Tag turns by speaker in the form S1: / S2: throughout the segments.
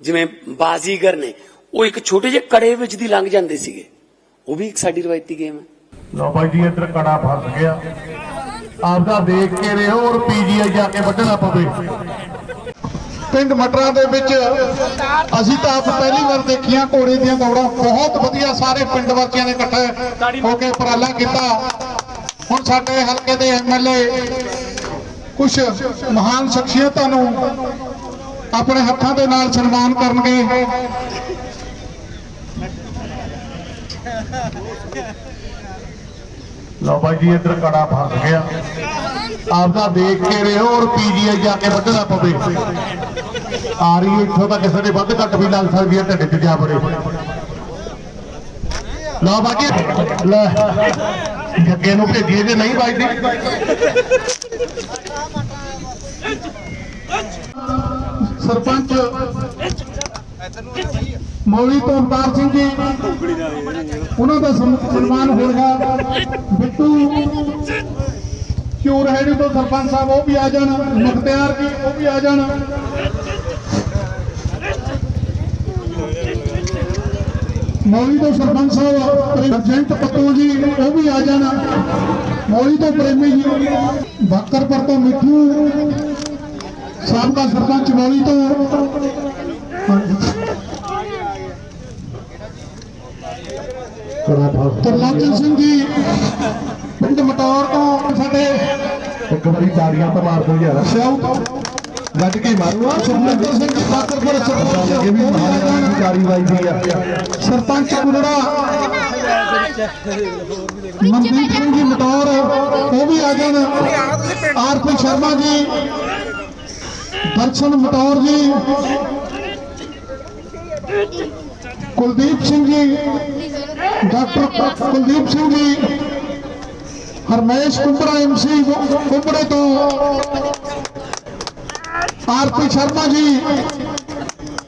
S1: ਜਿਵੇਂ ਬਾਜ਼ੀਗਰ ਨੇ, ਉਹ ਇੱਕ ਛੋਟੇ ਜਿਹੇ ਕੜੇ ਵਿੱਚ ਦੀ ਲੰਘ ਜਾਂਦੇ ਸੀਗੇ। ਉਹ ਵੀ ਇੱਕ ਸਾਡੀ ਰਵਾਇਤੀ ਗੇਮ ਹੈ।
S2: ਲਓ ਬਾਈ ਜੀ, ਇੱਧਰ ਕੜਾ ਫਸ ਗਿਆ। ਆਪਦਾ ਦੇਖ ਕੇ ਰਹੋ ਔਰ ਪੀਜੀਆਈ ਜਾ ਕੇ ਵੱਢਣਾ ਪਵੇ। ਪਿੰਡ ਮਟਰਾਂ ਦੇ ਵਿੱਚ ਅਸੀਂ ਤਾਂ ਆਪ ਪਹਿਲੀ ਵਾਰ ਦੇਖੀਆਂ, ਘੋੜੇ ਦੀਆਂ ਦੌੜਾਂ ਬਹੁਤ ਵਧੀਆ ਸਾਰੇ ਪਿੰਡ ਵਾਸੀਆਂ ਨੇ ਇਕੱਠੇ ਹੋ ਕੇ ਉਪਰਾਲਾ ਕੀਤਾ। ਹੁਣ ਸਾਡੇ ਹਲਕੇ ਦੇ ਐਮਐਲਏ ਕੁਝ ਮਹਾਨ ਸ਼ਖਸੀਅਤਾਂ ਨੂੰ ਆਪਣੇ ਹੱਥਾਂ ਦੇ ਨਾਲ ਸਨਮਾਨ ਕਰਨਗੇ। ਲਓ ਬਾਈ ਜੀ, ਇੱਧਰ ਕੜਾ ਫਸ ਗਿਆ। ਆਪਦਾ ਦੇਖ ਕੇ ਰਹੋ ਔਰ ਪੀਜੀਆਈ ਜਾ ਕੇ ਵੱਢਣਾ ਪਵੇ। ਆ ਰਹੀ ਇੱਥੋਂ ਤਾਂ ਕਿਸੇ ਦੇ ਵੱਧ ਘੱਟ ਵੀ ਲੱਗ ਸਕਦੀ ਹੈ, ਢਿੱਡ 'ਚ ਜਾ ਬੜੇ ਲਓ ਬਾਈ ਲੈ, ਜੱਗੇ ਨੂੰ ਭੇਜੀਏ ਜੇ ਨਹੀਂ ਵੱਜਦੀ ਸਰਪੰਚ ਮੌਲੀ ਤੋਂ ਅਵਤਾਰ ਸਿੰਘ ਜੀ। ਉਹਨਾਂ ਦਾ ਸਨਮਾਨ ਹੋਏਗਾ ਬਿੱਟੂ ਚੂਰ ਹੈੜੀ ਤੋਂ ਸਰਪੰਚ ਸਾਹਿਬ, ਉਹ ਵੀ ਆ ਜਾਣ। ਮੁਖਤਿਆਰ ਜੀ, ਉਹ ਵੀ ਆ ਜਾਣ। ਮੌਲੀ ਤੋਂ ਸਰਪੰਚ ਸਾਹਿਬ, ਪ੍ਰੈਜ਼ੀਡੈਂਟ ਪੱਤੂ ਜੀ, ਉਹ ਵੀ ਆ ਜਾਣ। ਮੌਲੀ ਤੋਂ ਪ੍ਰੇਮੀ ਜੀ, ਬਾਕਰਪੁਰ ਤੋਂ ਮਿੱਠੂ। ਸਾਬਕਾ ਸਰਪੰਚ ਮੌਲੀ ਤੋਂ ਤਰਲੋਚਨ ਸਿੰਘ ਜੀ ਪਿੰਡ ਮਟੌਰ ਤੋਂ ਸਾਡੇ ਇੱਕ ਵਾਰੀ ਤਾੜੀਆਂ ਤਾਂ ਮਾਰ ਦੋ ਯਾਰ। ਸਿਆਉ ਗੱਜ ਕੇ ਮਾਰੂਆ ਸੁਖਮੰਦਰ ਸਿੰਘ ਬਾਕਰਪੁਰ ਸਰਪੰਚ ਇਹ ਵੀ ਮਹਾਰਾਜ ਦੀ ਕਾਰਵਾਈ ਦੀ ਆ। ਸਰਪੰਚ ਕੁਲੜਾ ਮਨਦੀਪ ਸਿੰਘ ਜੀ ਮਟੌਰ ਉਹ ਵੀ ਆ ਜਾਣ। ਆਰਪੀ ਸ਼ਰਮਾ ਜੀ ਦਰਸ਼ਨ ਮਟੌਰ ਜੀ ਕੁਲਦੀਪ ਸਿੰਘ ਜੀ ਡਾਕਟਰ ਕੁਲਦੀਪ ਸਿੰਘ ਜੀ, ਹਰਮੇਸ਼ ਕੁੰਬੜਾ ਐਮਸੀ ਕੁੰਬੜੇ ਤੋਂ ਆਰਪੀ ਸ਼ਰਮਾ ਜੀ,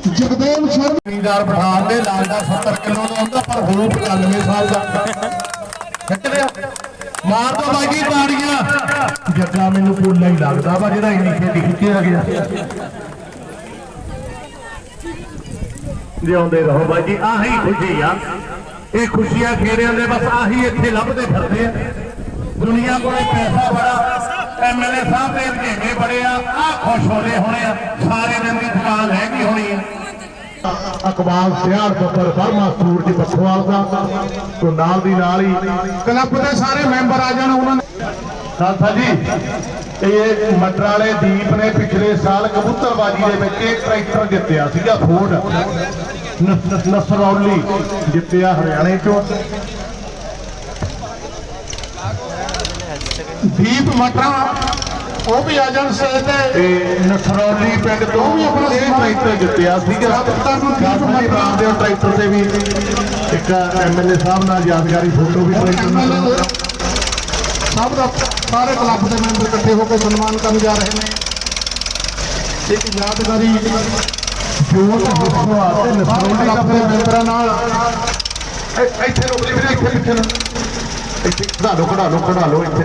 S2: ਜਗਦੇਵ ਸ਼ਰਮਾ। ਜ਼ਿਮੀਂਦਾਰ ਪਠਾਨ ਦੇ ਲੱਗਦਾ 70 ਕਿਲੋ ਦਾ ਹੁੰਦਾ ਪਰ ਹੋ 95 ਸਾਲ ਦਾ। ਖਿੱਚ ਲਿਆ। ਮਾਰ ਦੋ ਬਾਈ ਜੀ, ਤਾੜੀਆਂ। ਜੱਗਾ ਮੈਨੂੰ ਪੋਲਾ ਹੀ ਲੱਗਦਾ ਵਾ, ਜਿਹੜਾ ਇੰਨੀ ਛੇਤੀ ਖਿੱਚਿਆ ਗਿਆ। ਜਿਉਂਦੇ ਰਹੋ ਬਾਈ ਜੀ, ਆਹੀ ਖੁਸ਼ੀ ਆ। ਇਹ ਖੁਸ਼ੀਆਂ ਖੇੜਿਆਂ ਦੇ ਬਸ ਆਹੀ ਇੱਥੇ ਲੱਭਦੇ ਫਿਰਦੇ ਆ। ਦੁਨੀਆ ਕੋਲੇ ਪੈਸਾ ਬੜਾ ਐਮਐਲਏ ਸਾਹਿਬ ਦੇ ਭੇਵੇਂ ਬੜੇ ਆ ਆ ਖੁਸ਼ ਹੋਣੇ ਹੋਣੇ ਆ, ਸਾਰੇ ਦਿਨ ਦੀ ਦੁਕਾਨ ਹੈਗੀ ਹੋਣੀ ਆ। ਅਕਬਾਲ ਸਿਆੜ ਬੱਬਰ ਫਰਮਾ ਸੂਰਜ ਪੱਖਵਾਲ ਦਾ, ਤੋਂ ਨਾਲ ਦੀ ਨਾਲ ਹੀ ਕਲੱਬ ਦੇ ਸਾਰੇ ਮੈਂਬਰ ਆ ਜਾਣ ਉਹਨਾਂ ਨੇ ਸਾਥਾ ਜੀ, ਇਹ ਮਟਰ ਵਾਲੇ ਦੀਪ ਨੇ ਪਿਛਲੇ ਸਾਲ ਕਬੂਤਰਬਾਜੀ ਦੇ ਵਿੱਚ ਟਰੈਕਟਰ ਜਿੱਤਿਆ ਸੀਗਾ ਫੋਰਡ ਨਸਰੌਲੀ ਜਿੱਤਿਆ ਹਰਿਆਣੇ ਚੋਂ। ਦੀਪ ਮਟਰਾ ਉਹ ਵੀ ਆ ਜਾਣ ਸੇ ਤੇ। ਨਸਰੌਲੀ ਪਿੰਡ ਤੋਂ ਵੀ ਆਪਣਾ ਟਰੈਕਟਰ ਜਿੱਤਿਆ ਸੀਗਾ ਦੀਪ ਮਟਰਾ ਦੇ ਟਰੈਕਟਰ ਤੇ ਵੀ ਇੱਕ ਐਮਐਲਏ ਸਾਹਿਬ ਨਾਲ ਯਾਦਗਾਰੀ ਫੋਟੋ ਵੀ ਟਰੈਕਟਰ ਨਾਲ ਸਭ ਦਾ ਸਾਰੇ ਕਲੱਬ ਦੇ ਮੈਂਬਰ ਇਕੱਠੇ ਹੋ ਕੇ ਸਨਮਾਨ ਕਰਨ ਜਾ ਰਹੇ ਨੇ। ਇੱਕ ਯਾਦਗਾਰੀ ਜੋਤ ਹਿੱਸਾ ਤੇ ਨਸਰੌਲੀ ਕਲੱਬ ਦੇ ਮੈਂਬਰਾਂ ਨਾਲ। ਇੱਥੇ ਰੁਕ ਜੀ ਵੀਰੇ ਇੱਥੇ ਪਿੱਛੇ ਨੂੰ। ਇੱਥੇ ਕਢਾ ਲਓ ਕਢਾ ਲਓ ਕਢਾ ਲਓ ਇੱਥੇ।